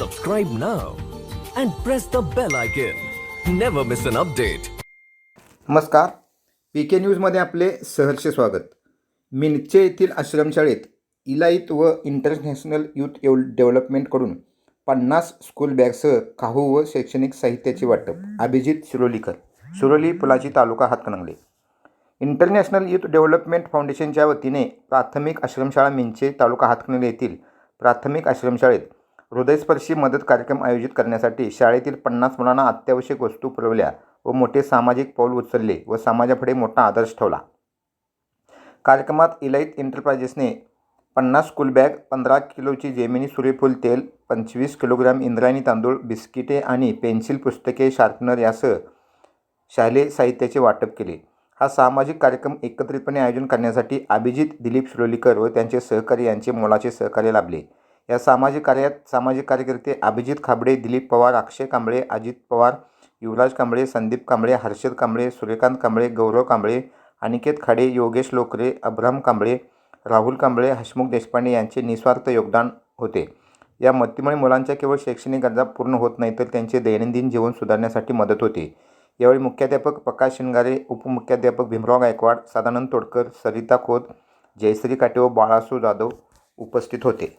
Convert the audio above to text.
subscribe now and press the bell icon. Never miss an update. नमस्कार. P K न्यूजमध्ये आपले सहर्ष स्वागत. मिनचे येथील आश्रमशाळेत इलाईत व इंटरनॅशनल यूथ डेव्हलपमेंटकडून पन्नास स्कूल बॅगसह काहू व शैक्षणिक साहित्याचे वाटप. अभिजित शिरोलीकर. शिरोली पुलाची तालुका हातकणंगले. इंटरनॅशनल यूथ डेव्हलपमेंट फाउंडेशनच्या वतीने प्राथमिक आश्रमशाळा मिंचे तालुका हातकणंगले येथील प्राथमिक आश्रमशाळेत हृदयस्पर्शी मदत कार्यक्रम आयोजित करण्यासाठी शाळेतील पन्नास मुलांना अत्यावश्यक वस्तू पुरवल्या व मोठे सामाजिक पाऊल उचलले व समाजापुढे मोठा आदर्श ठेवला. कार्यक्रमात इलाईत एंटरप्राइजेसने पन्नास स्कूल बॅग पंधरा किलोची जेमिनी सूर्यफूल तेल पंचवीस किलोग्रॅम इंद्रायणी तांदूळ बिस्किटे आणि पेन्सिल पुस्तके शार्पनर यासह शालेय साहित्याचे वाटप केले. हा सामाजिक कार्यक्रम एकत्रितपणे आयोजन करण्यासाठी अभिजित दिलीप शिरोलीकर व त्यांचे सहकारी यांचे मोलाचे सहकार्य लाभले. या सामाजिक कार्यात सामाजिक कार्यकर्ते अभिजित खाबडे दिलीप पवार अक्षय कांबळे अजित पवार युवराज कांबळे संदीप कांबळे हर्षद कांबळे सूर्यकांत कांबळे गौरव कांबळे अनिकेत खाडे योगेश लोकरे अब्राम कांबळे राहुल कांबळे हसमुख देशपांडे यांचे निस्वार्थ योगदान होते. या मत्तीमुळे मुलांच्या केवळ शैक्षणिक गरजा पूर्ण होत नाही तर त्यांचे दैनंदिन जीवन सुधारण्यासाठी मदत होते. यावेळी मुख्याध्यापक प्रकाश शिंगारे उपमुख्याध्यापक भीमराव गायकवाड सदानंद तोडकर सरिता खोत जयश्री काटे व बाळासू जाधव उपस्थित होते.